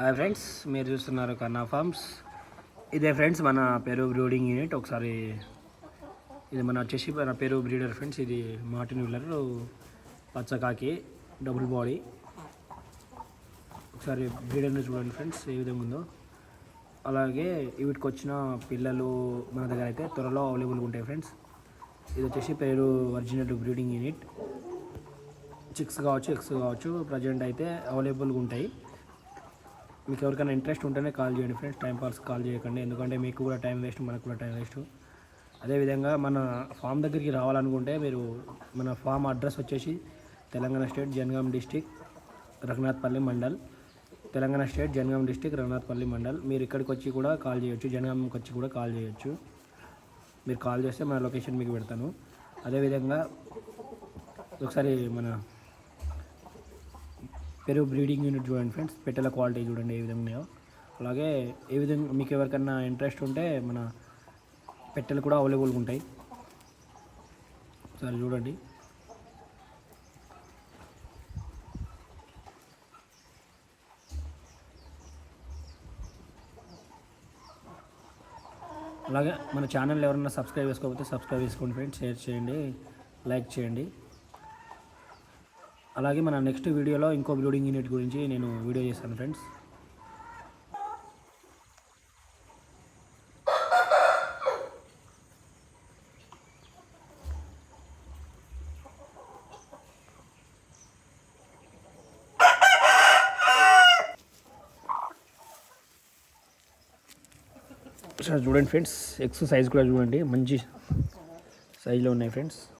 Hi friends మీరు చూస్తున్నారు కన్నా ఫార్మ్స్ ఇదే ఫ్రెండ్స్ మన పెరు బ్రీడింగ్ యూనిట్ ఒకసారి ఇది మన వచ్చేసి మన పెరు బ్రీడర్ ఫ్రెండ్స్ ఇది మార్టిన్ విల్లర్ పచ్చకాకి డబుల్ బాడీ ఒకసారి బ్రీడర్ని చూడండి ఫ్రెండ్స్ ఏ విధంగా ఉందో. అలాగే వీటికి వచ్చిన పిల్లలు మన దగ్గర అయితే త్వరలో అవైలబుల్గా ఉంటాయి ఫ్రెండ్స్ ఇది వచ్చేసి పేరు ఒరిజినల్ బ్రీడింగ్ యూనిట్ చిక్స్ కావచ్చు ఎక్స్ కావచ్చు ప్రజెంట్ అయితే అవైలబుల్గా ఉంటాయి. మీకు ఎవరికైనా ఇంట్రెస్ట్ ఉంటేనే కాల్ చేయండి ఫ్రెండ్స్. టైం పాస్ కాల్ చేయకండి. ఎందుకంటే మీకు కూడా టైం వేస్ట్ మనకు కూడా టైం వేస్ట్ అదేవిధంగా మన ఫామ్ దగ్గరికి రావాలనుకుంటే మీరు మన ఫామ్ అడ్రస్ వచ్చేసి Telangana state Jangaon district Raghunathpalli mandal. Telangana state Jangaon district Raghunathpalli mandal. మీరు ఇక్కడికి వచ్చి కూడా కాల్ చేయొచ్చు. జనగాంకి వచ్చి కూడా కాల్ చేయొచ్చు. మీరు కాల్ చేస్తే మన లొకేషన్ మీకు పెడతాను. అదేవిధంగా ఒకసారి మన పెరుగు బ్రీడింగ్ యూనిట్ చూడండి ఫ్రెండ్స్. పెట్టెల క్వాలిటీ చూడండి ఏ విధంగా ఉన్నాయో. అలాగే ఏ విధంగా మీకు ఎవరికన్నా ఇంట్రెస్ట్ ఉంటే మన పెట్టెలు కూడా అవైలబుల్గా ఉంటాయి. సరే చూడండి. అలాగే మన ఛానల్ ఎవరైనా సబ్స్క్రైబ్ చేసుకోకపోతే సబ్స్క్రైబ్ చేసుకోండి ఫ్రెండ్స్. షేర్ చేయండి. లైక్ చేయండి. అలాగే మన నెక్స్ట్ వీడియోలో ఇంకో బ్లూడింగ్ యూనిట్ గురించి నేను వీడియో చేస్తాను ఫ్రెండ్స్. చూడండి ఫ్రెండ్స్ ఎక్స్ సైజ్ కూడా చూడండి మంచి సైజులో ఉన్నాయి ఫ్రెండ్స్.